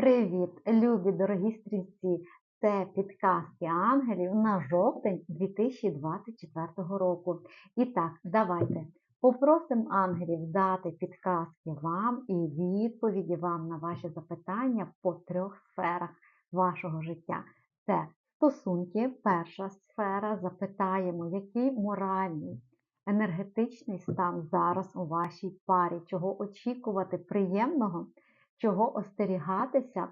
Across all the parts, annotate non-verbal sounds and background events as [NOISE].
Привіт, любі дорогі стрільці! Це підказки ангелів на жовтень 2024 року. І так, давайте попросимо ангелів дати підказки вам і відповіді вам на ваші запитання по трьох сферах вашого життя. Це стосунки, перша сфера. Запитаємо, який моральний, енергетичний стан зараз у вашій парі, чого очікувати приємного чого остерігатися.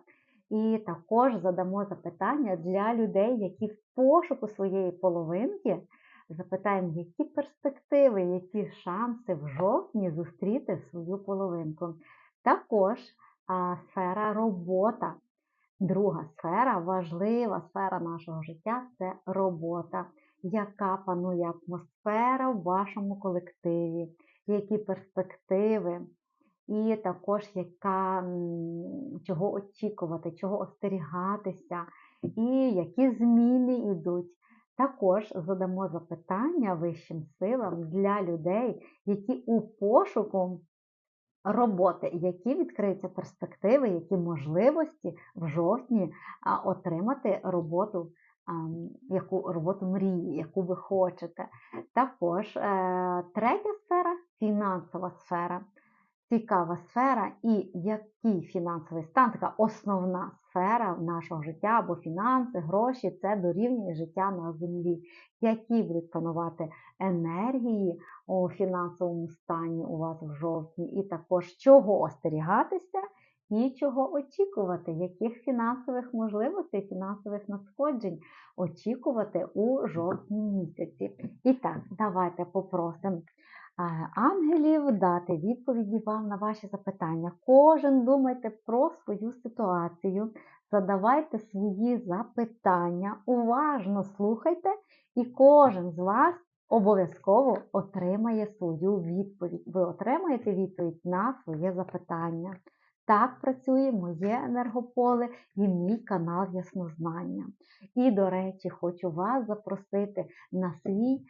І також задамо запитання для людей, які в пошуку своєї половинки. Запитаємо, які перспективи, які шанси в жовтні зустріти свою половинку. Також а, сфера робота. Друга сфера, важлива сфера нашого життя це робота, яка панує атмосфера в вашому колективі, які перспективи, і також яка, чого очікувати, чого остерігатися, і які зміни йдуть. Також задамо запитання вищим силам для людей, які у пошуку роботи, які відкриються перспективи, які можливості в жовтні отримати роботу, яку роботу мрії, яку ви хочете. Також е, третя сфера фінансова сфера цікава сфера і який фінансовий стан, така основна сфера нашого життя або фінанси, гроші це дорівнює життя на землі, які будуть панувати енергії у фінансовому стані у вас в жовтні, і також чого остерігатися. І чого очікувати, яких фінансових можливостей, фінансових надходжень очікувати у жовтні місяці. І так, давайте попросимо ангелів дати відповіді вам на ваші запитання. Кожен думайте про свою ситуацію, задавайте свої запитання, уважно слухайте, і кожен з вас обов'язково отримає свою відповідь. Ви отримаєте відповідь на своє запитання. Так працює моє енергополе і мій канал Яснознання. І, до речі, хочу вас запросити на свій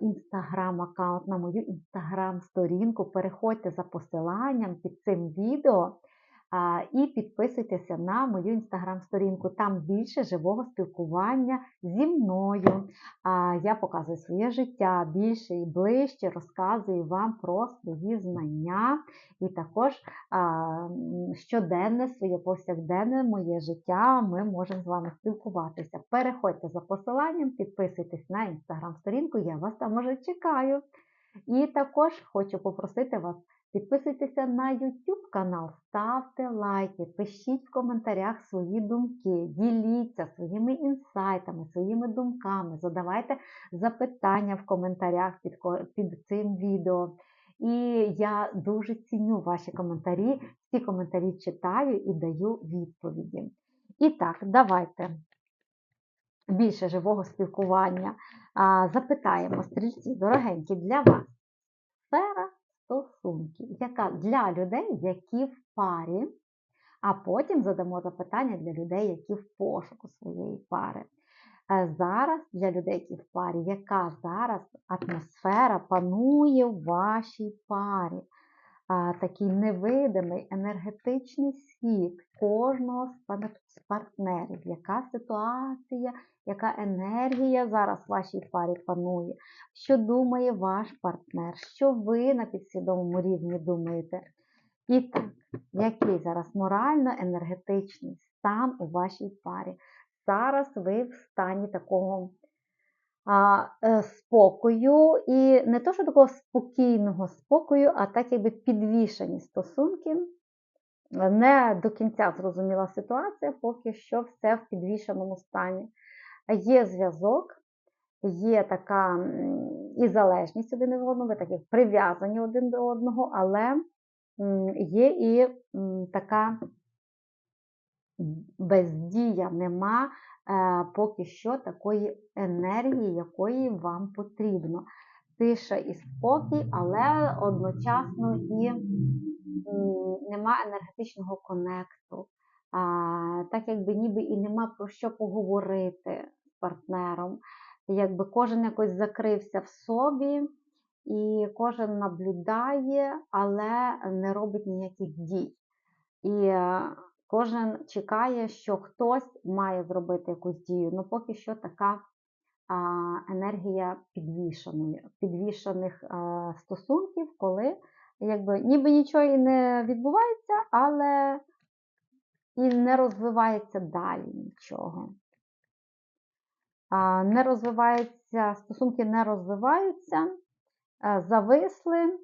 інстаграм-аккаунт, на мою інстаграм-сторінку. Переходьте за посиланням під цим відео. І підписуйтеся на мою інстаграм-сторінку. Там більше живого спілкування зі мною. Я показую своє життя більше і ближче, розказую вам про свої знання і також щоденне своє повсякденне моє життя. Ми можемо з вами спілкуватися. Переходьте за посиланням, підписуйтесь на інстаграм-сторінку, я вас там уже чекаю. І також хочу попросити вас. Підписуйтеся на YouTube канал, ставте лайки, пишіть в коментарях свої думки, діліться своїми інсайтами, своїми думками, задавайте запитання в коментарях під, під цим відео. І я дуже ціню ваші коментарі. Всі коментарі читаю і даю відповіді. І так, давайте більше живого спілкування. Запитаємо стрільці, дорогенькі, для вас сфера стосунки, яка для людей, які в парі, а потім задамо запитання для людей, які в пошуку своєї пари. Е, зараз для людей, які в парі, яка зараз атмосфера панує в вашій парі? Такий невидимий енергетичний світ кожного з партнерів, яка ситуація, яка енергія зараз в вашій парі панує, що думає ваш партнер, що ви на підсвідомому рівні думаєте. І так, який зараз морально-енергетичний стан у вашій парі. Зараз ви в стані такого спокою, і не то, що такого спокійного спокою, а так якби підвішені стосунки. Не до кінця зрозуміла ситуація, поки що все в підвішеному стані. Є зв'язок, є така і залежність один від одного, такі прив'язані один до одного, але є і така бездія, нема е, поки що такої енергії, якої вам потрібно. Тиша і спокій, але одночасно і нема енергетичного конекту. А, Так якби ніби і нема про що поговорити з партнером. Якби кожен якось закрився в собі, і кожен наблюдає, але не робить ніяких дій. І Кожен чекає, що хтось має зробити якусь дію. Ну, поки що така енергія а, стосунків, коли якби ніби нічого і не відбувається, але і не розвивається далі нічого. Не розвивається, стосунки не розвиваються, зависли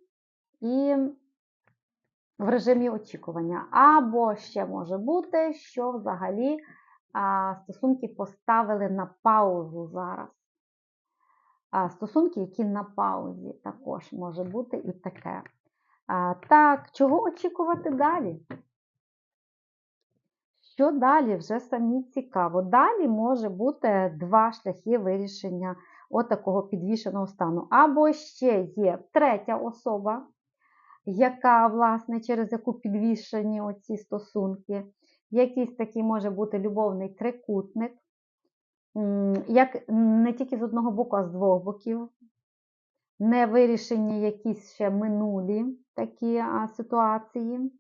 і в режимі очікування. Або ще може бути, що взагалі а, стосунки поставили на паузу зараз. А, Стосунки, які на паузі, також може бути і таке. А, Так, чого очікувати далі? Що далі? Вже самі цікаво. Далі може бути два шляхи вирішення отакого підвішеного стану. Або ще є третя особа, яка, власне, через яку підвішені оці стосунки. Якийсь такий може бути любовний трикутник, як не тільки з одного боку, а з двох боків. Не вирішені якісь ще минулі такі ситуації.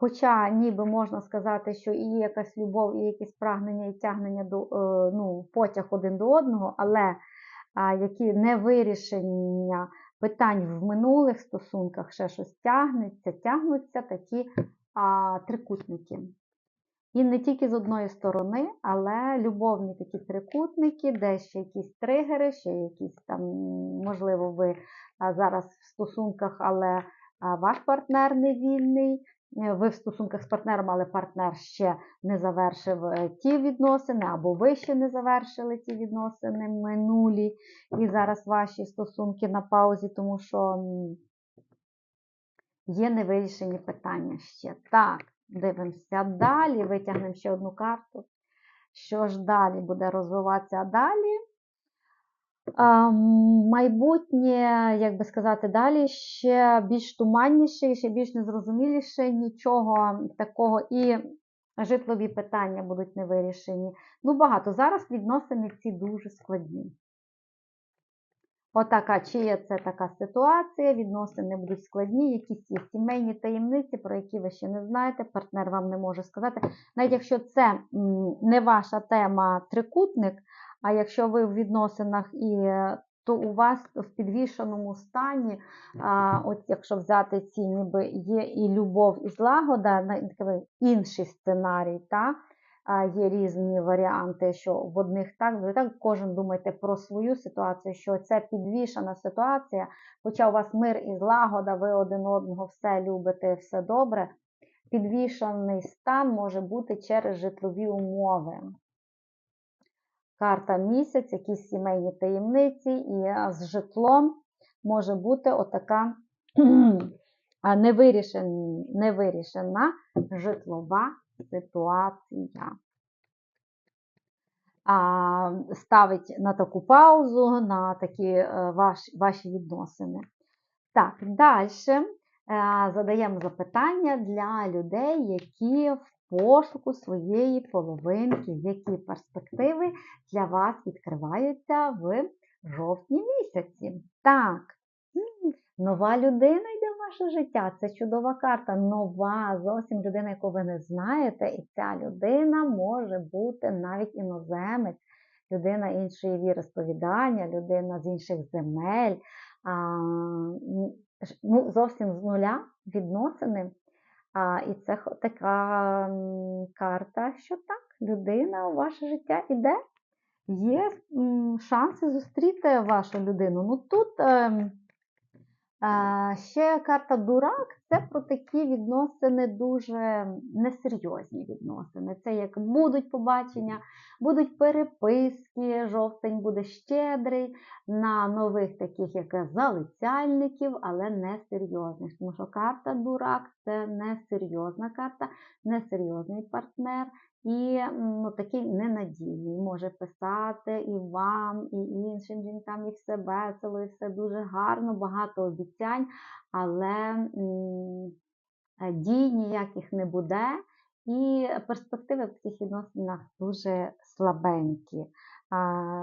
Хоча ніби можна сказати, що і якась любов, і якісь прагнення і тягнення до е, ну, потяг один до одного, але які не вирішення питань в минулих стосунках ще щось тягнеться, тягнуться такі а, трикутники. І не тільки з одної сторони, але любовні такі трикутники, де ще якісь тригери, ще якісь там, можливо, ви зараз в стосунках, але ваш партнер не вільний. Ви в стосунках з партнером, але партнер ще не завершив е, ті відносини, або ви ще не завершили ті відносини минулі. І зараз ваші стосунки на паузі, тому що є невирішені питання ще. Так. Дивимося далі, витягнемо ще одну карту. Що ж далі буде розвиватися далі? Майбутнє, як би сказати, далі ще більш туманніше, ще більш незрозуміліше, нічого такого і житлові питання будуть не вирішені. Ну, багато. Зараз відносини ці дуже складні. Отака, чи є це така ситуація, відносини будуть складні, якісь є сімейні таємниці, про які ви ще не знаєте, партнер вам не може сказати. Навіть якщо це не ваша тема трикутник, а якщо ви в відносинах і то у вас в підвішеному стані, а, от якщо взяти ці, ніби є і любов, і злагода, інший сценарій, та, є різні варіанти, що в одних так, в так, кожен думайте про свою ситуацію, що це підвішена ситуація, хоча у вас мир і злагода, ви один одного все любите, все добре. Підвішений стан може бути через житлові умови. Карта місяць, якісь сімейні таємниці, і з житлом може бути отака [CLEARS THROAT] невирішена, невирішена житлова ситуація. Ставить на таку паузу, на такі е, ваш, ваші відносини. Так, далі е, задаємо запитання для людей, які в пошуку своєї половинки, які перспективи для вас відкриваються в жовтні місяці. Так, нова людина йде в ваше життя. Це чудова карта, нова, зовсім людина, яку ви не знаєте, і ця людина може бути навіть іноземець, людина іншої віросповідання, людина з інших земель. А, ну, Зовсім з нуля відносини. А, І це така карта, що так, людина у ваше життя іде, є шанси зустріти вашу людину. Ну тут ем, Ще карта Дурак це про такі відносини дуже несерйозні відносини. Це як будуть побачення, будуть переписки, жовтень буде щедрий на нових таких, як залицяльників, але не серйозних. Тому що карта Дурак це несерйозна карта, несерйозний партнер. І ну, такий ненадійний, може писати і вам, і іншим жінкам, і все весело, і все дуже гарно, багато обіцянь, але дій ніяких не буде. І перспективи в цих відносинах дуже слабенькі.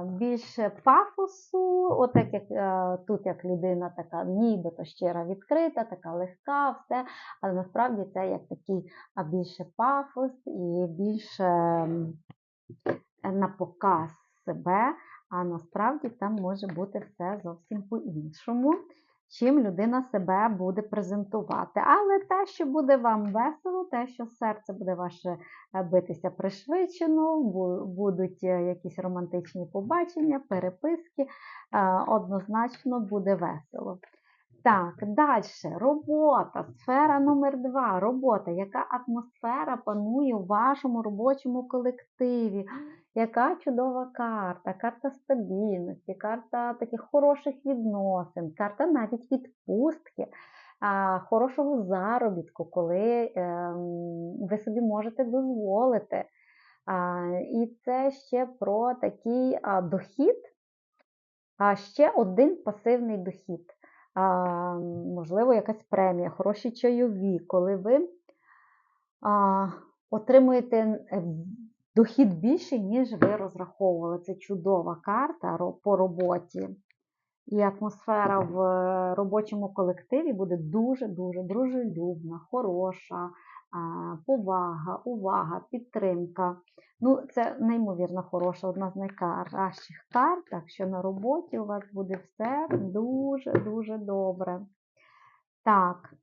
Більше пафосу, отак як е, тут як людина така нібито щира відкрита, така легка, все. Але насправді це як такий більше пафос і більше м, на показ себе, а насправді там може бути все зовсім по-іншому. Чим людина себе буде презентувати. Але те, що буде вам весело, те, що серце буде ваше е, битися пришвидшено, будуть е, якісь романтичні побачення, переписки, е, однозначно буде весело. Так, далі. Робота, сфера номер два. Робота. Яка атмосфера панує у вашому робочому колективі? Яка чудова карта, карта стабільності, карта таких хороших відносин, карта навіть відпустки, хорошого заробітку, коли ем, ви собі можете дозволити. І це ще про такий дохід, а ще один пасивний дохід. Можливо, якась премія, хороші чайові, коли ви отримуєте е, дохід більший, ніж ви розраховували. Це чудова карта по роботі. І атмосфера в робочому колективі буде дуже-дуже дружелюбна, хороша, повага, увага, підтримка. Ну, це неймовірно хороша, одна з найкращих карт, так що на роботі у вас буде все дуже-дуже добре. Так.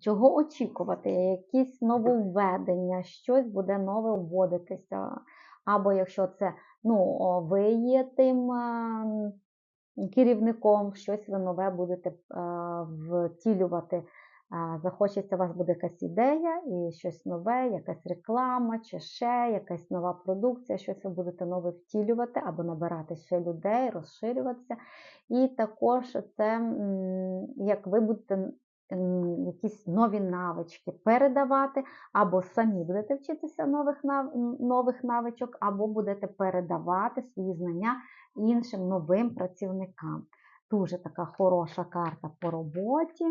Чого очікувати? Якісь нововведення, щось буде нове вводитися. Або якщо це ну, ви є тим ем, керівником, щось ви нове будете е, втілювати. Захочеться, у вас буде якась ідея і щось нове, якась реклама, чи ще якась нова продукція, щось ви будете нове втілювати або набирати ще людей, розширюватися. І також це як ви будете якісь нові навички передавати, або самі будете вчитися нових, нових навичок, або будете передавати свої знання іншим новим працівникам. Дуже така хороша карта по роботі.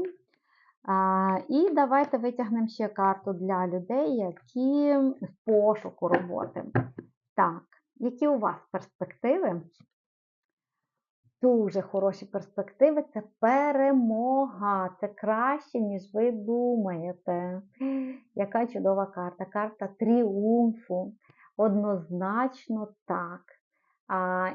І давайте витягнемо ще карту для людей, які в пошуку роботи. Так, які у вас перспективи? Дуже хороші перспективи це перемога. Це краще, ніж ви думаєте. Яка чудова карта? Карта тріумфу. Однозначно так.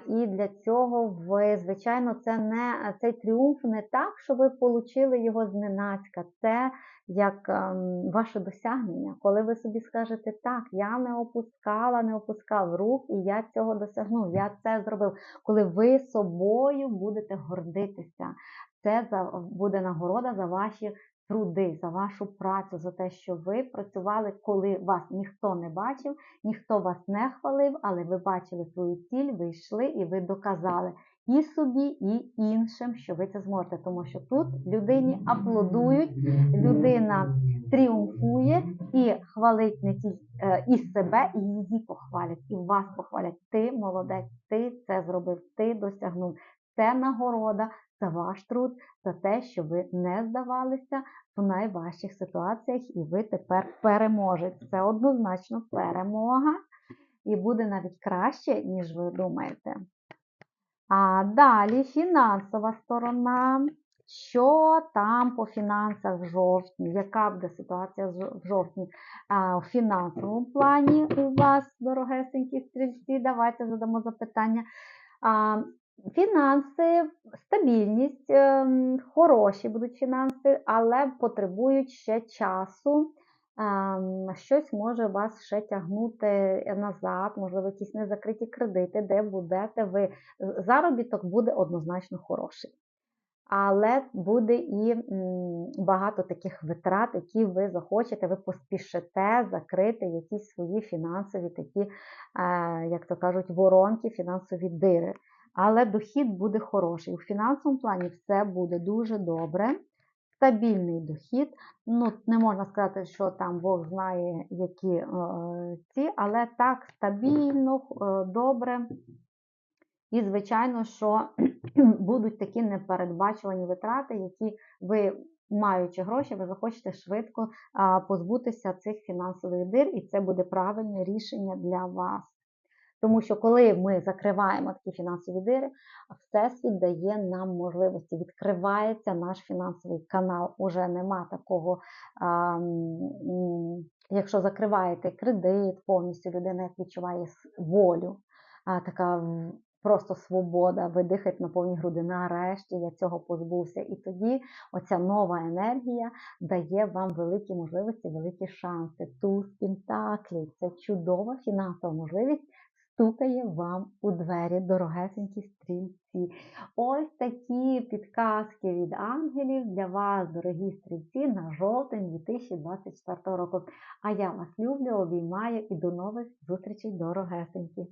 І для цього ви, звичайно, це не цей тріумф не так, що ви отримали його зненацька. Це як ем, ваше досягнення, коли ви собі скажете, так, я не опускала, не опускав рук, і я цього досягнув, я це зробив. Коли ви собою будете гордитися, це буде нагорода за ваші труди, за вашу працю, за те, що ви працювали, коли вас ніхто не бачив, ніхто вас не хвалив, але ви бачили свою ціль, ви йшли і ви доказали і собі, і іншим, що ви це зможете. Тому що тут людині аплодують, людина тріумфує і хвалить не тільки е, і себе, і її похвалять, і вас похвалять. Ти молодець, ти це зробив, ти досягнув. Це нагорода за ваш труд, за те, що ви не здавалися в найважчих ситуаціях, і ви тепер переможете. Це однозначно перемога, і буде навіть краще, ніж ви думаєте. А далі фінансова сторона. Що там по фінансах в жовтні? Яка буде ситуація в жовтні а, в фінансовому плані у вас, дорогесенькі стрільці? Давайте задамо запитання. А, Фінанси, стабільність, ем, хороші будуть фінанси, але потребують ще часу. Ем, Щось може вас ще тягнути назад, можливо, якісь незакриті кредити, де будете ви. Заробіток буде однозначно хороший. Але буде і багато таких витрат, які ви захочете, ви поспішите закрити якісь свої фінансові такі, е, як то кажуть, воронки, фінансові дири. Але дохід буде хороший. У фінансовому плані все буде дуже добре. Стабільний дохід. Ну, не можна сказати, що там Бог знає, які е, ці, але так, стабільно, е, добре. І, звичайно, що [CLEARS THROAT] будуть такі непередбачувані витрати, які ви, маючи гроші, ви захочете швидко позбутися цих фінансових дир, і це буде правильне рішення для вас. Тому що коли ми закриваємо такі фінансові дири, Всесвіт дає нам можливості, відкривається наш фінансовий канал. Уже нема такого, а, якщо закриваєте кредит повністю, людина відчуває волю, а, така просто свобода, ви дихаєте на повні груди. Нарешті я цього позбувся. І тоді оця нова енергія дає вам великі можливості, великі шанси. Туз Пентаклів це чудова фінансова можливість. Стукає вам у двері, дорогесенькі стрільці. Ось такі підказки від ангелів для вас, дорогі стрільці, на жовтень 2024 року. А я вас люблю, обіймаю і до нових зустрічей, дорогесенькі.